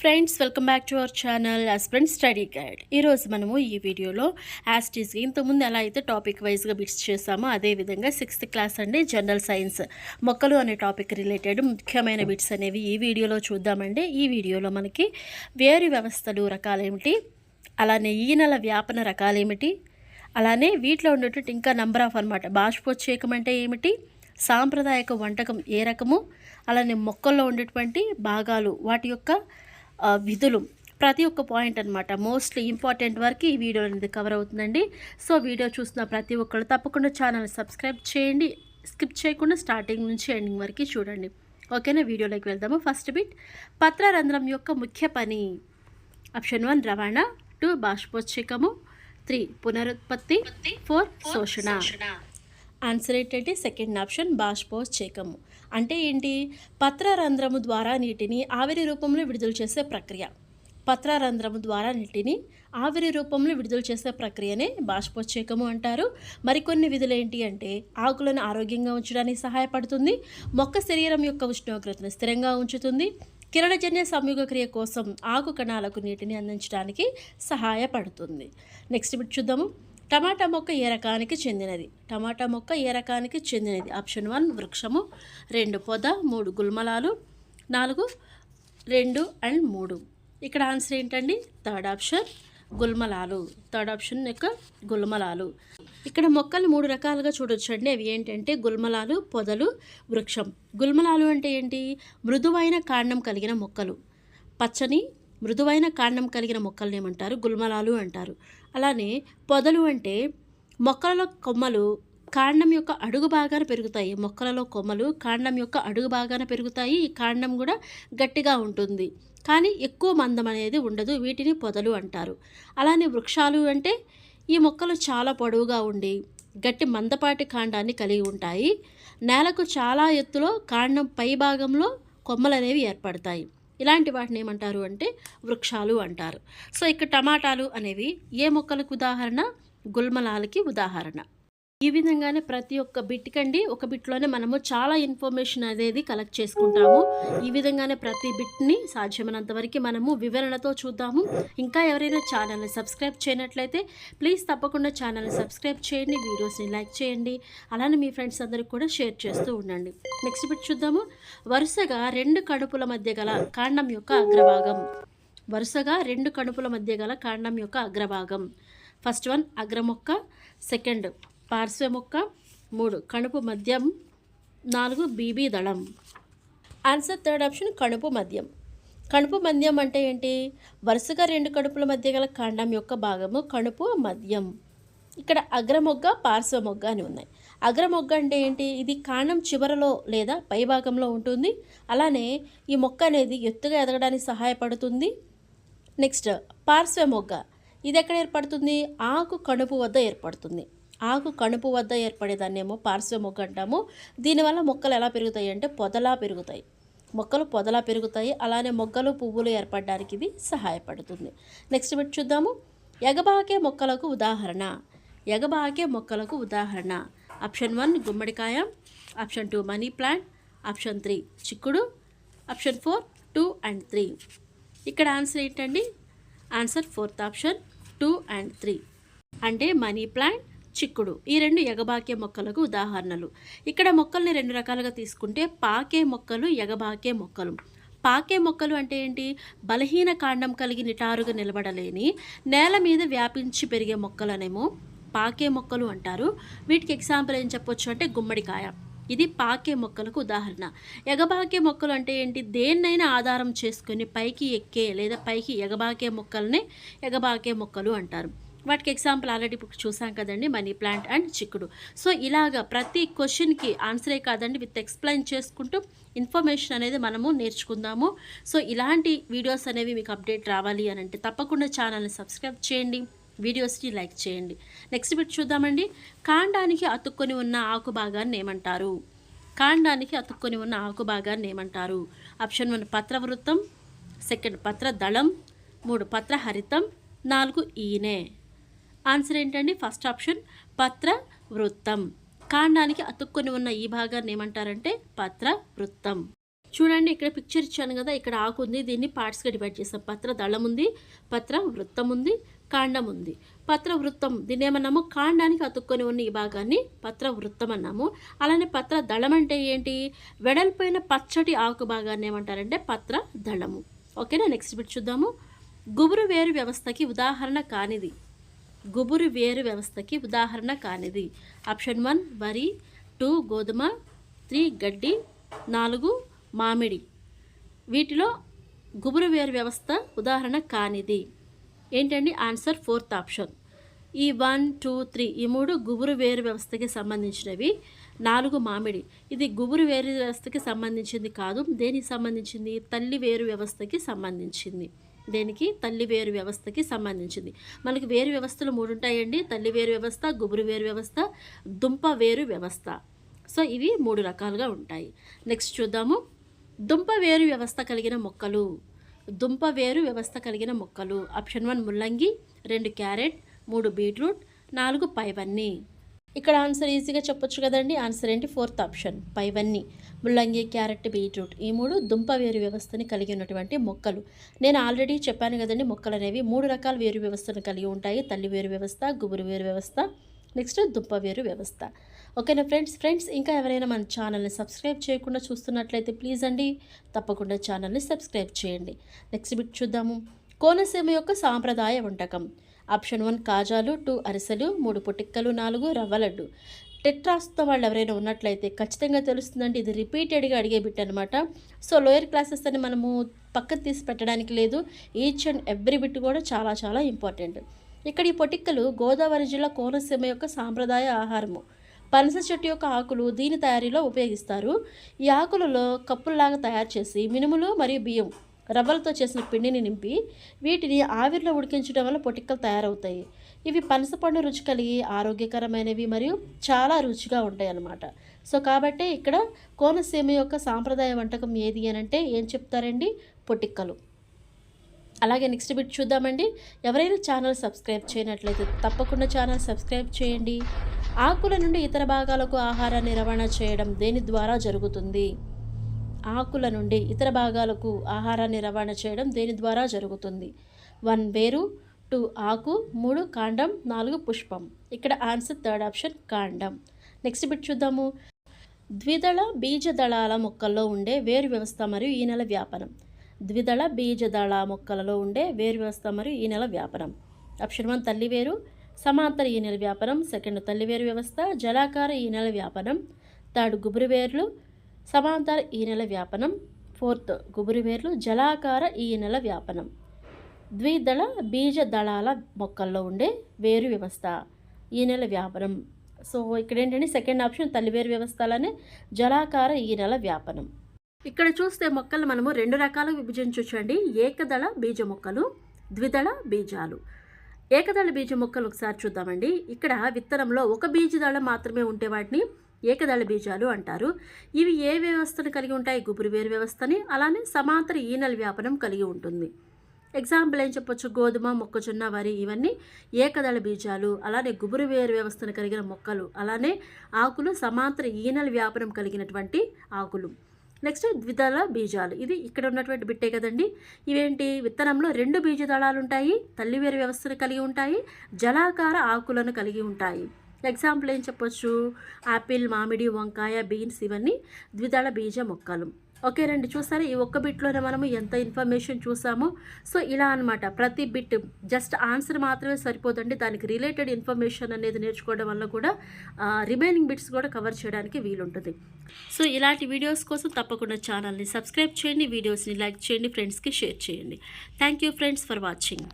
Friends welcome back to our channel friends study guide ఈరోజు మనము ఈ వీడియోలో యాస్టీస్గా ఇంతకుముందు ఎలా అయితే టాపిక్ వైజ్గా బిట్స్ చేసామో అదేవిధంగా సిక్స్త్ క్లాస్ అండి జనరల్ సైన్స్ మొక్కలు అనే టాపిక్ రిలేటెడ్ ముఖ్యమైన బిట్స్ అనేవి ఈ వీడియోలో చూద్దామండి. ఈ వీడియోలో మనకి వేరు వ్యవస్థలు రకాలేమిటి అలానే ఈనెల వ్యాపన రకాలేమిటి అలానే వీటిలో ఉండేటువంటి ఇంకా నంబర్ ఆఫ్ అనమాట బాష్పోత్సేకం అంటే ఏమిటి? సాంప్రదాయక వంటకం ఏ రకము? అలానే మొక్కల్లో ఉండేటువంటి భాగాలు వాటి యొక్క విధులు. ప్రతి ఒక్క పాయింట్ అనమాట మోస్ట్లీ ఇంపార్టెంట్ వరకు ఈ వీడియో అనేది కవర్ అవుతుందండి. సో వీడియో చూసిన ప్రతి ఒక్కరు తప్పకుండా ఛానల్ సబ్స్క్రైబ్ చేయండి. స్కిప్ చేయకుండా స్టార్టింగ్ నుంచి ఎండింగ్ వరకు చూడండి. ఓకేనా? వీడియోలోకి వెళ్దాము. First bit. పత్రరంధ్రం యొక్క ముఖ్య పని. ఆప్షన్ వన్ రవాణా. టూ బాష్పోత్సేకము త్రీ పునరుత్పత్తి. ఫోర్ శోషణ. ఆన్సర్ ఏంటంటే సెకండ్ ఆప్షన్ బాష్పోత్సేకము అంటే ఏంటి? పత్రరంధ్రము ద్వారా నీటిని ఆవిరి రూపంలో విడుదల చేసే ప్రక్రియ. పత్రరంధ్రము ద్వారా నీటిని ఆవిరి రూపంలో విడుదల చేసే ప్రక్రియనే బాష్పోత్సేకము అంటారు. మరికొన్ని విధులు ఏంటి అంటే ఆకులను ఆరోగ్యంగా ఉంచడానికి సహాయపడుతుంది. మొక్క శరీరం యొక్క ఉష్ణోగ్రతను స్థిరంగా ఉంచుతుంది. కిరణజన్య సంయుగ క్రియ కోసం ఆకు కణాలకు నీటిని అందించడానికి సహాయపడుతుంది. నెక్స్ట్ బిట్ చూద్దాము. టమాటా మొక్క ఏ రకానికి చెందినది? టమాటా మొక్క ఏ రకానికి చెందినది? ఆప్షన్ వన్ వృక్షము. రెండు పొద. మూడు గుల్మలాలు. నాలుగు రెండు అండ్ మూడు. ఇక్కడ ఆన్సర్ ఏంటండి? థర్డ్ ఆప్షన్ గుల్మలాలు. థర్డ్ ఆప్షన్ యొక్క గుల్మలాలు. ఇక్కడ మొక్కలు మూడు రకాలుగా చూడొచ్చండి. అవి ఏంటంటే గుల్మలాలు పొదలు వృక్షం. గుల్మలాలు అంటే ఏంటి? మృదువైన కాండం కలిగిన మొక్కలు. పచ్చని మృదువైన కాండం కలిగిన మొక్కల్ని ఏమంటారు? గుల్మలాలు అంటారు. అలానే పొదలు అంటే మొక్కలలో కొమ్మలు కాండం యొక్క అడుగు భాగాన పెరుగుతాయి. మొక్కలలో కొమ్మలు కాండం యొక్క అడుగు భాగాన పెరుగుతాయి. ఈ కాండం కూడా గట్టిగా ఉంటుంది. కానీ ఎక్కువ మందం అనేది ఉండదు. వీటిని పొదలు అంటారు. అలానే వృక్షాలు అంటే ఈ మొక్కలు చాలా పొడవుగా ఉండి గట్టి మందపాటి కాండాన్ని కలిగి ఉంటాయి. నేలకు చాలా ఎత్తులో కాండం పై భాగంలో కొమ్మలు అనేవి ఏర్పడతాయి. ఇలాంటి వాటిని ఏమంటారు అంటే వృక్షాలు అంటారు. సో ఇక టమాటాలు అనేవి ఏ మొక్కలకు ఉదాహరణ? గుల్మలాలకి ఉదాహరణ. ఈ విధంగానే ప్రతి ఒక్క బిట్కండి ఒక బిట్లోనే మనము చాలా ఇన్ఫర్మేషన్ అనేది కలెక్ట్ చేసుకుంటాము. ఈ విధంగానే ప్రతి బిట్ని సాధ్యమైనంత వరకు మనము వివరణతో చూద్దాము. ఇంకా ఎవరైనా ఛానల్ని సబ్స్క్రైబ్ చేయనట్లయితే ప్లీజ్ తప్పకుండా ఛానల్ని సబ్స్క్రైబ్ చేయండి వీడియోస్ని లైక్ చేయండి. అలానే మీ ఫ్రెండ్స్ అందరికి కూడా షేర్ చేస్తూ ఉండండి. నెక్స్ట్ బిట్ చూద్దాము. వరుసగా రెండు కడుపుల మధ్య గల కాండం యొక్క అగ్రభాగం. వరుసగా రెండు కడుపుల మధ్య గల కాండం యొక్క అగ్రభాగం. ఫస్ట్ వన్ అగ్రమొక్క సెకండ్ పార్శ్వ మొక్క మూడు. కణుపు మద్యం నాలుగు బీబీ దళం. ఆన్సర్ థర్డ్ ఆప్షన్ కణుపు మద్యం కణుపు మద్యం అంటే ఏంటి? వరుసగా రెండు కడుపుల మధ్య గల కాండం యొక్క భాగము కణుపు మద్యం ఇక్కడ అగ్రమొగ్గ పార్శ్వ మొగ్గ అని ఉన్నాయి. అగ్రమొగ్గ అంటే ఏంటి? ఇది కాండం చివరలో లేదా పై భాగంలో ఉంటుంది. అలానే ఈ మొక్క అనేది ఎత్తుగా ఎదగడానికి సహాయపడుతుంది. నెక్స్ట్ పార్శ్వ మొగ్గ ఇది ఎక్కడ ఏర్పడుతుంది? ఆకు కణుపు వద్ద ఏర్పడుతుంది. ఆకు కణుపు వద్ద ఏర్పడేదాన్నేమో పార్శ్వ మొగ్గ అంటాము. దీనివల్ల మొక్కలు ఎలా పెరుగుతాయి అంటే పొదలా పెరుగుతాయి. మొక్కలు పొదలా పెరుగుతాయి. అలానే మొగ్గలు పువ్వులు ఏర్పడడానికి ఇది సహాయపడుతుంది. నెక్స్ట్ బిట్ చూద్దాము. ఎగబాకే మొక్కలకు ఉదాహరణ. ఎగబాకే మొక్కలకు ఉదాహరణ. ఆప్షన్ వన్ గుమ్మడికాయ. Option two money plant option three చిక్కుడు. Option four two and three ఇక్కడ ఆన్సర్ ఏంటండి? Answer fourth option two and three అంటే మనీ ప్లాంట్ చిక్కుడు. ఈ రెండు ఎగబాకే మొక్కలకు ఉదాహరణలు. ఇక్కడ మొక్కల్ని రెండు రకాలుగా తీసుకుంటే పాకే మొక్కలు ఎగబాకే మొక్కలు. పాకే మొక్కలు అంటే ఏంటి? బలహీన కాండం కలిగి నిటారుగా నిలబడలేని నేల మీద వ్యాపించి పెరిగే మొక్కలనేమో పాకే మొక్కలు అంటారు. వీటికి ఎగ్జాంపుల్ ఏం చెప్పొచ్చు అంటే గుమ్మడికాయ. ఇది పాకే మొక్కలకు ఉదాహరణ. ఎగబాకే మొక్కలు అంటే ఏంటి? దేన్నైనా ఆధారం చేసుకొని పైకి ఎక్కే లేదా పైకి ఎగబాకే మొక్కలనే ఎగబాకే మొక్కలు అంటారు. వాటికి ఎగ్జాంపుల్ ఆల్రెడీ ఇప్పుడు చూసాం కదండి మనీ ప్లాంట్ అండ్ చిక్కుడు. సో ఇలాగా ప్రతి క్వశ్చన్కి ఆన్సరే కాదండి విత్ ఎక్స్ప్లెయిన్ చేసుకుంటూ ఇన్ఫర్మేషన్ అనేది మనము నేర్చుకుందాము. సో ఇలాంటి వీడియోస్ అనేవి మీకు అప్డేట్ రావాలి అని అంటే తప్పకుండా ఛానల్ని సబ్స్క్రైబ్ చేయండి వీడియోస్ని లైక్ చేయండి. నెక్స్ట్ బిట్ చూద్దామండి. కాండానికి అతుక్కొని ఉన్న ఆకు భాగాన్ని ఏమంటారు? కాండానికి అతుక్కొని ఉన్న ఆకు భాగాన్ని ఏమంటారు? Option one పత్రవృత్తం. సెకండ్ పత్ర దళం మూడు పత్ర హరితం నాలుగు ఈనే. ఆన్సర్ ఏంటండి? ఫస్ట్ ఆప్షన్ పత్ర వృత్తం. కాండానికి అతుక్కొని ఉన్న ఈ భాగాన్ని ఏమంటారంటే పత్ర వృత్తం. చూడండి ఇక్కడ పిక్చర్ ఇచ్చాను కదా ఇక్కడ ఆకు ఉంది దీన్ని పార్ట్స్గా డివైడ్ చేసాం పత్ర దళం ఉంది పత్ర వృత్తం ఉంది కాండం ఉంది. పత్ర వృత్తం దీన్ని ఏమన్నాము? కాండానికి అతుక్కొని ఉన్న ఈ భాగాన్ని పత్ర వృత్తం అన్నాము. అలానే పత్ర దళం అంటే ఏంటి? వెడల్పోయిన పచ్చటి ఆకు భాగాన్ని ఏమంటారంటే పత్ర దళము. ఓకేనా? నెక్స్ట్ బిట్ చూద్దాము. గుబురు వేరు వ్యవస్థకి ఉదాహరణ కానిది. గుబురు వేరు వ్యవస్థకి ఉదాహరణ కానిది. ఆప్షన్ వన్ వరి టూ గోధుమ త్రీ గడ్డి నాలుగు మామిడి. వీటిలో గుబురు వేరు వ్యవస్థ ఉదాహరణ కానిది. ఏంటండి? Answer fourth option. ఈ వన్ టూ త్రీ ఈ మూడు గుబురు వేరు వ్యవస్థకి సంబంధించినవి. నాలుగు మామిడి. ఇది గుబురు వేరు వ్యవస్థకి సంబంధించింది కాదు దేనికి సంబంధించింది? తల్లి వేరు వ్యవస్థకి సంబంధించింది. దేనికి? తల్లి వేరు వ్యవస్థకి సంబంధించింది. మనకి వేరు వ్యవస్థలు మూడు ఉంటాయండి తల్లి వేరు వ్యవస్థ గుబురు వేరు వ్యవస్థ దుంప వేరు వ్యవస్థ. సో ఇవి మూడు రకాలుగా ఉంటాయి. నెక్స్ట్ చూద్దాము. దుంప వేరు వ్యవస్థ కలిగిన మొక్కలు. దుంప వేరు వ్యవస్థ కలిగిన మొక్కలు. ఆప్షన్ వన్ ముల్లంగి రెండు క్యారెట్ మూడు బీట్రూట్ నాలుగు పైవన్నీ. ఇక్కడ ఆన్సర్ ఈజీగా చెప్పొచ్చు కదండి. ఆన్సర్ ఏంటి? Fourth option. పైవన్నీ. ముల్లంగి క్యారెట్ బీట్రూట్ ఈ మూడు దుంప వేరు వ్యవస్థని కలిగి ఉన్నటువంటి మొక్కలు. నేను ఆల్రెడీ చెప్పాను కదండి మొక్కలు అనేవి మూడు రకాల వేరు వ్యవస్థను కలిగి ఉంటాయి. తల్లి వేరు వ్యవస్థ గుబురు వేరు వ్యవస్థ నెక్స్ట్ దుంప వేరు వ్యవస్థ. ఓకేనా ఫ్రెండ్స్? ఫ్రెండ్స్ ఇంకా ఎవరైనా మన ఛానల్ని సబ్స్క్రైబ్ చేయకుండా చూస్తున్నట్లయితే ప్లీజ్ అండి తప్పకుండా ఛానల్ని సబ్స్క్రైబ్ చేయండి. నెక్స్ట్ బిట్ చూద్దాము. కోనసీమ యొక్క సాంప్రదాయ వంటకం. ఆప్షన్ వన్ కాజాలు టూ అరిసెలు మూడు పొటిక్కలు నాలుగు రవ్వ లడ్డు. టెట్రాస్తో వాళ్ళు ఎవరైనా ఉన్నట్లయితే ఖచ్చితంగా తెలుస్తుందండి. ఇది రిపీటెడ్గా అడిగే బిట్ అనమాట సో లోయర్ క్లాసెస్ అని మనము పక్కన తీసి పెట్టడానికి లేదు. ఈచ్ అండ్ ఎవ్రీ బిట్ కూడా చాలా చాలా ఇంపార్టెంట్. ఇక్కడ ఈ పొటిక్కలు గోదావరి జిల్లా కోనసీమ యొక్క సాంప్రదాయ ఆహారము. పనస చెట్టు యొక్క ఆకులు దీని తయారీలో ఉపయోగిస్తారు. ఈ ఆకులలో కప్పుల్లాగా తయారు చేసి మినుములు మరియు బియ్యం రవ్వలతో చేసిన పిండిని నింపి వీటిని ఆవిరిలో ఉడికించడం వల్ల పొటిక్కలు తయారవుతాయి. ఇవి పనసపండు రుచి కలిగి ఆరోగ్యకరమైనవి మరియు చాలా రుచిగా ఉంటాయి అన్నమాట సో కాబట్టి ఇక్కడ కోనసీమ యొక్క సాంప్రదాయ వంటకం ఏది అని అంటే ఏం చెప్తారండి? పొటిక్కలు అలాగే నెక్స్ట్ బిట్ చూద్దామండి. ఎవరైనా ఛానల్ సబ్స్క్రైబ్ చేయనట్లయితే తప్పకుండా ఛానల్ సబ్స్క్రైబ్ చేయండి. ఆకుల నుండి ఇతర భాగాలకు ఆహారాన్ని రవాణా చేయడం దేని ద్వారా జరుగుతుంది? ఆకుల నుండి ఇతర భాగాలకు ఆహారాన్ని రవాణా చేయడం దీని ద్వారా జరుగుతుంది? వన్ వేరు. టూ ఆకు. మూడు కాండం. నాలుగు పుష్పం. ఇక్కడ ఆన్సర్ థర్డ్ ఆప్షన్ కాండం. నెక్స్ట్ బిట్ చూద్దాము. ద్విదళ బీజదళాల మొక్కల్లో ఉండే వేరు వ్యవస్థ మరియు ఈ నెల వ్యాపనం. ద్విదళ బీజదళ మొక్కలలో ఉండే వేరు వ్యవస్థ మరియు ఈ నెల వ్యాపనం. ఆప్షన్ వన్ తల్లి వేరు. సమాంతర ఈ నెల వ్యాపనం. సెకండ్ తల్లి వేరు వ్యవస్థ. జలాకార ఈ నెల వ్యాపనం. థర్డ్ గుబురు వేర్లు. సమాంతర ఈ నెల వ్యాపనం. ఫోర్త్ గుబురు వేర్లు జలాకార ఈ నెల వ్యాపనం. ద్విదళ బీజ దళాల మొక్కల్లో ఉండే వేరు వ్యవస్థ ఈ నెల వ్యాపనం. సో ఇక్కడ ఏంటంటే సెకండ్ ఆప్షన్ తల్లివేరు వ్యవస్థలనే జలాకార ఈ నెల వ్యాపనం. ఇక్కడ చూస్తే మొక్కలు మనము రెండు రకాలుగా విభజించవచ్చండి ఏకదళ బీజ మొక్కలు ద్విదళ బీజాలు. ఏకదళ బీజ మొక్కలు ఒకసారి చూద్దామండి. ఇక్కడ విత్తనంలో ఒక బీజదళం మాత్రమే ఉంటే వాటిని ఏకదళ బీజాలు అంటారు. ఇవి ఏ వ్యవస్థను కలిగి ఉంటాయి? గుబురు వేరు వ్యవస్థని. అలానే సమాంతర ఈనెల వ్యాపనం కలిగి ఉంటుంది. ఎగ్జాంపుల్ ఏం చెప్పొచ్చు? గోధుమ మొక్కజొన్న వరి ఇవన్నీ ఏకదళ బీజాలు. అలానే గుబురు వేరు వ్యవస్థను కలిగిన మొక్కలు. అలానే ఆకులు సమాంతర ఈనెల వ్యాపనం కలిగినటువంటి ఆకులు. నెక్స్ట్ ద్విదళ బీజాలు. ఇది ఇక్కడ ఉన్నటువంటి బిట్టే కదండి. ఇవేంటి? విత్తనంలో రెండు బీజదళాలు ఉంటాయి తల్లివేరు వ్యవస్థను కలిగి ఉంటాయి. జలాకార ఆకులను కలిగి ఉంటాయి. ఎగ్జాంపుల్ ఏం చెప్పొచ్చు? యాపిల్ మామిడి వంకాయ బీన్స్ ఇవన్నీ ద్విదళ బీజ మొక్కలు. ఓకే రండి చూసారా? ఈ ఒక్క బిట్లోనే మనము ఎంత ఇన్ఫర్మేషన్ చూసామో? సో ఇలా అనమాట ప్రతి బిట్ జస్ట్ ఆన్సర్ మాత్రమే సరిపోదండి. దానికి రిలేటెడ్ ఇన్ఫర్మేషన్ అనేది నేర్చుకోవడం వల్ల కూడా రిమైనింగ్ బిట్స్ కూడా కవర్ చేయడానికి వీలుంటుంది. సో ఇలాంటి వీడియోస్ కోసం తప్పకుండా ఛానల్ని సబ్స్క్రైబ్ చేయండి. వీడియోస్ని లైక్ చేయండి. ఫ్రెండ్స్కి షేర్ చేయండి. Thank you friends for watching